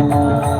Música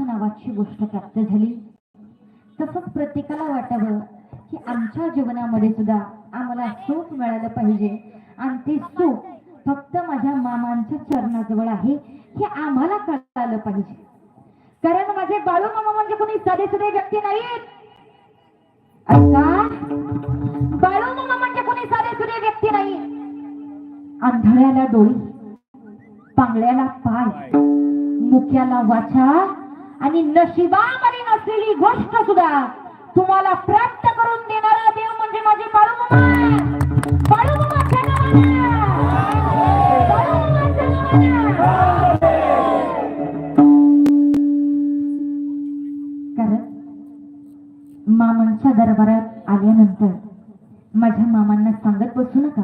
भोसलेला नावाची गोष्ट प्राप्त झाली. तसंच प्रत्येकाला वाटावं की आमच्या जीवनामध्ये सुद्धा आम्हाला सुख मिळालं पाहिजे. आणि ते सुख फक्त माझ्या मामांच्या चरणाजवळ आहे हे आम्हाला कळालं पाहिजे. कारण माझे बाळू मामा म्हणजे कोणी साधे सुधे व्यक्ती नाहीत बाळू मामा म्हणजे कोणी साधे सुधे व्यक्ती नाही. आंधळ्याला डोळी पांगळ्याला पाय मुख्याला वाचा आणि नशिबामध्ये नसलेली गोष्ट सुद्धा तुम्हाला प्राप्त करून देणारा देव म्हणजे माझे कारण मामांच्या दरबारात आल्यानंतर माझ्या मामांना सांगत बसू नका.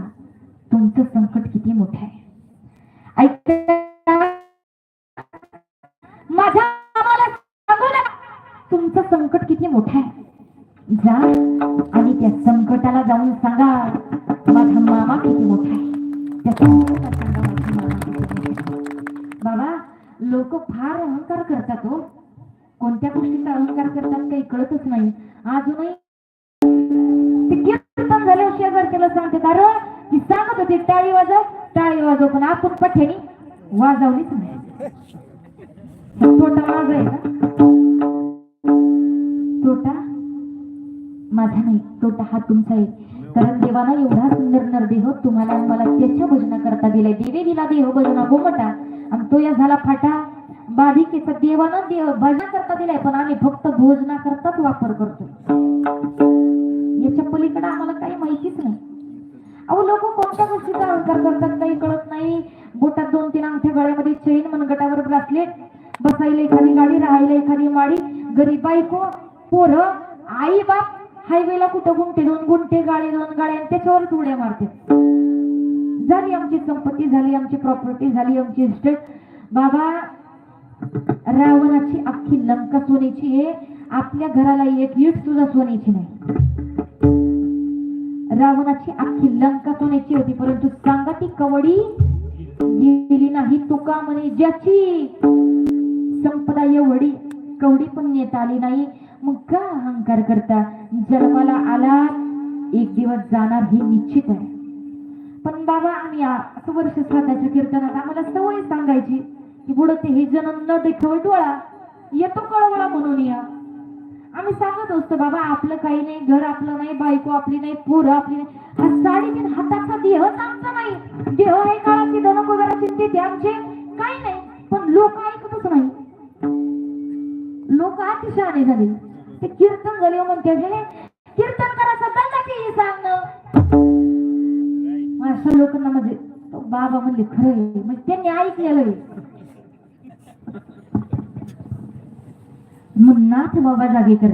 तुमचं संकट किती मोठं आहे. ऐका. मोठा आहे जा आणि त्या संकटाला जाऊन सांगा माझा मामा किती मोठा आहे. बाबा लोक फार अहंकार करतात हो. कोणत्या गोष्टीचा अहंकार करतात काही कळतच नाही. अजूनही झाल्यावर हो सांगते. कारण ती सांगत होते टाळी वाजव टाळी वाजव. पण आपण पठ्यानी वाजवलीच नाही. तोटा माझा तोटा? माझा नाही तोटा हा तुमचा आहे. कारण देवाला एवढा सुंदर नरदेह तुम्हाला मला त्याच्या भजना करता दिलाय. देवे दिला देह भजना गोमटा. आणि तो या झाला फाटा. बाधिकेचा देवानं देह भजना करता दिलाय पण आम्ही फक्त भोजना करताच वापर करतो. याच्या पलीकडे आम्हाला काही माहितीच नाही. अहो लोक कोणत्या गोष्टीचा अहंकार करतात काही कळत नाही. बोटात दोन तीन अंगठ्या गळ्यामध्ये चैन मनगटावर ब्रासलेट बसायला एखादी गाडी राहायला एखादी माडी. गरीब बायको पोरं आई बाप हायवेला कुठं गुंठे दोन गुंठे गाडी दोन गाड्या आणि त्याच्यावरच उड्या मारते झाली आमची संपत्ती झाली आमची प्रॉपर्टी झाली आमची इस्टेट बाबा रावणाची अख्खी लंका सोन्याची आहे. आपल्या घराला एक ईट सुद्धा सोन्याची नाही. रावणाची अख्खी लंका सोन्याची होती परंतु सांगा ती कवडी गेली नाही. तुका म्हणे ज्याची संपदा एवढी कवडी पण नेता आली नाही. मग का अहंकार करता? जन्माला आला एक दिवस जाणार हे निश्चित आहे. पण बाबा आम्ही असं वर्ष स्वतःच्या कीर्तनात आम्हाला सवय सांगायची की पुढं ते हे जन्म न देखावे डोळा येतो कळवळा म्हणून या. आम्ही सांगत असतो बाबा आपलं काही नाही घर आपलं नाही बायको आपली नाही पोरं आपली नाही. हा साडेतीन हाताचा देहच आमचा नाही. देह हे काळाची धन वगैरे ते आमचे. काही नाही पण लोक ऐकतच नाही. लोक अतिशहाणे झाले. ते कीर्तन झाले म्हणते कीर्तन करायचं दंडाची सांगणं मग अशा लोकांना म्हणजे बाबा म्हणले खरे आहे. म्हणजे त्यांनी ऐकलेलं आहे. मुन्नाथ बाबा जागेकर